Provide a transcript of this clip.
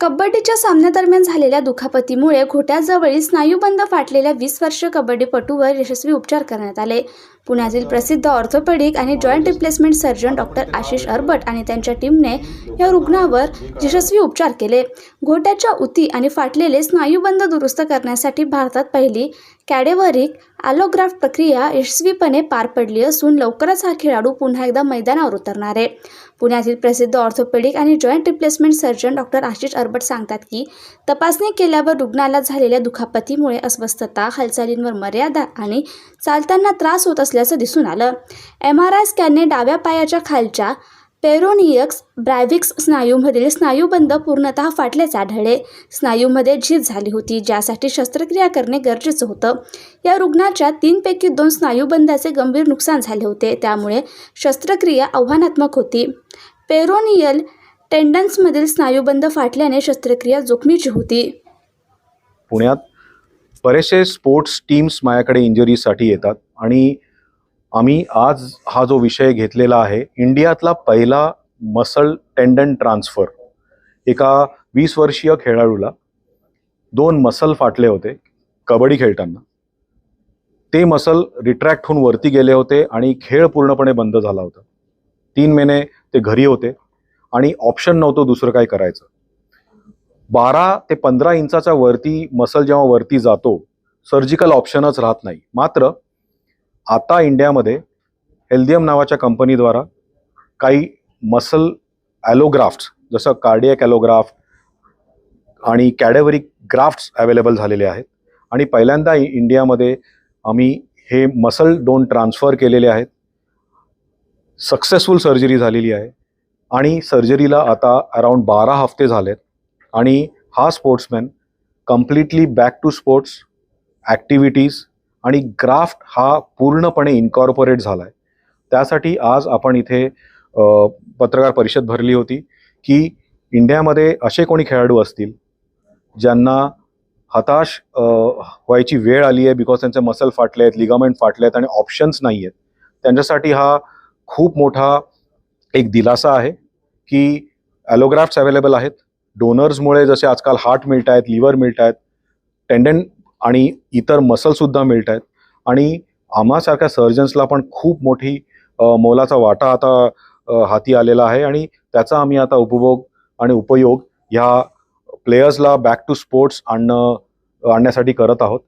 कबड्डीच्या सामन्यादरम्यान झालेल्या दुखापतीमुळे घोट्याजवळील स्नायूबंद फाटलेल्या वीस वर्षीय कबड्डीपटूवर यशस्वी उपचार करण्यात आले. पुण्यातील प्रसिद्ध ऑर्थोपेडिक आणि joint replacement surgeon doctor Ashish Arbat आणि त्यांच्या टीमने या रुग्णावर यशस्वी उपचार केले. घोट्याच्या उती आणि फाटलेले स्नायूबंध दुरुस्त करण्यासाठी भारतात पहिली कॅडेवरिक ॲलोग्राफ्ट प्रक्रिया यशस्वीपणे पार पडली असून लवकरच हा खेळाडू पुन्हा एकदा मैदानावर उतरणार आहे. पुण्यातील प्रसिद्ध ऑर्थोपेडिक आणि joint replacement surgeon doctor Ashish Arbat सांगतात की तपासणी केल्यावर रुग्णाला झालेल्या दुखापतीमुळे अस्वस्थता हालचालींवर मर्यादा आणि चालताना त्रास होत असल्याचं दिसून आलं. एम आर आय स्कॅनने डाव्या पायाच्या खालच्या पेरोनियक्स ब्रॅव्हिक्स स्नायूमधील स्नायूबंध पूर्णतः फाटल्याचे आढळले. स्नायूमध्ये झीज झाली होती ज्यासाठी शस्त्रक्रिया करणे गरजेचं होतं. या रुग्णाच्या तीनपैकी दोन स्नायूबंधाचे गंभीर नुकसान झाले होते. त्यामुळे शस्त्रक्रिया आव्हानात्मक होती. पेरोनियल टेंडन्समधील स्नायूबंध फाटल्याने शस्त्रक्रिया जोखमीची होती. पुण्यात बरेचसे स्पोर्ट्स टीम्स माझ्याकडे इंजुरीसाठी येतात आणि आम्ही आज हा जो विषय घेतलेला आहे इंडियातला पहिला मसल टेंडन ट्रान्सफर एका वीस वर्षीय खेळाडूला दोन मसल फाटले होते कबड्डी खेळताना. ते मसल रिट्रॅक्ट होऊन वरती गेले होते आणि खेळ पूर्णपणे बंद झाला होता. तीन महिने ते घरी होते आणि ऑप्शन नव्हतं दुसरं काय करायचं. बारा ते पंधरा इंचाच्या वरती मसल जेव्हा वरती जातो सर्जिकल ऑप्शनच राहत नाही. मात्र आता इंडियामध्ये हेल्दियम नावाच्या कंपनीद्वारा काही मसल ॲलोग्राफ्ट्स जसं कार्डियक ॲलोग्राफ्ट आणि कॅडेवरी ग्राफ्ट्स अवेलेबल झालेले आहेत. आणि पहिल्यांदा इंडियामध्ये आम्ही हे मसल दोन ट्रान्सफर केलेले आहेत. सक्सेसफुल सर्जरी झालेली आहे. आणि सर्जरीला आता अराउंड बारा हफ्ते झालेत. आणि हा sportsman completely back to sports activities आणि ग्राफ्ट हा पूर्णपणे इन्कॉर्पोरेट झाला आहे त्यासाठी आज आपण इथे पत्रकार परिषद भरली होती की इंडियामध्ये असे कोणी खेळाडू असतील ज्यांना हताश व्हायची वेळ आली आहे बिकॉज त्यांचे मसल फाटले आहेत लिगामेंट फाटले आहेत आणि ऑप्शन्स नाही आहेत. त्यांच्यासाठी हा खूप मोठा एक दिलासा आहे की ॲलोग्राफ्ट्स अवेलेबल आहेत. डोनर्समुळे जसे आजकाल हार्ट मिळत आहेत लिव्हर मिळत आहेत टेंडन आणि इतर मसलसुद्धा मिळत आहेत. आणि आम्हासारख्या सर्जन्सला पण खूप मोठी मोलाचा वाटा आता हाती आलेला आहे. आणि त्याचा आम्ही आता उपभोग आणि उपयोग ह्या प्लेयर्सला बॅक टू स्पोर्ट्स आणणं आणण्यासाठी करत आहोत.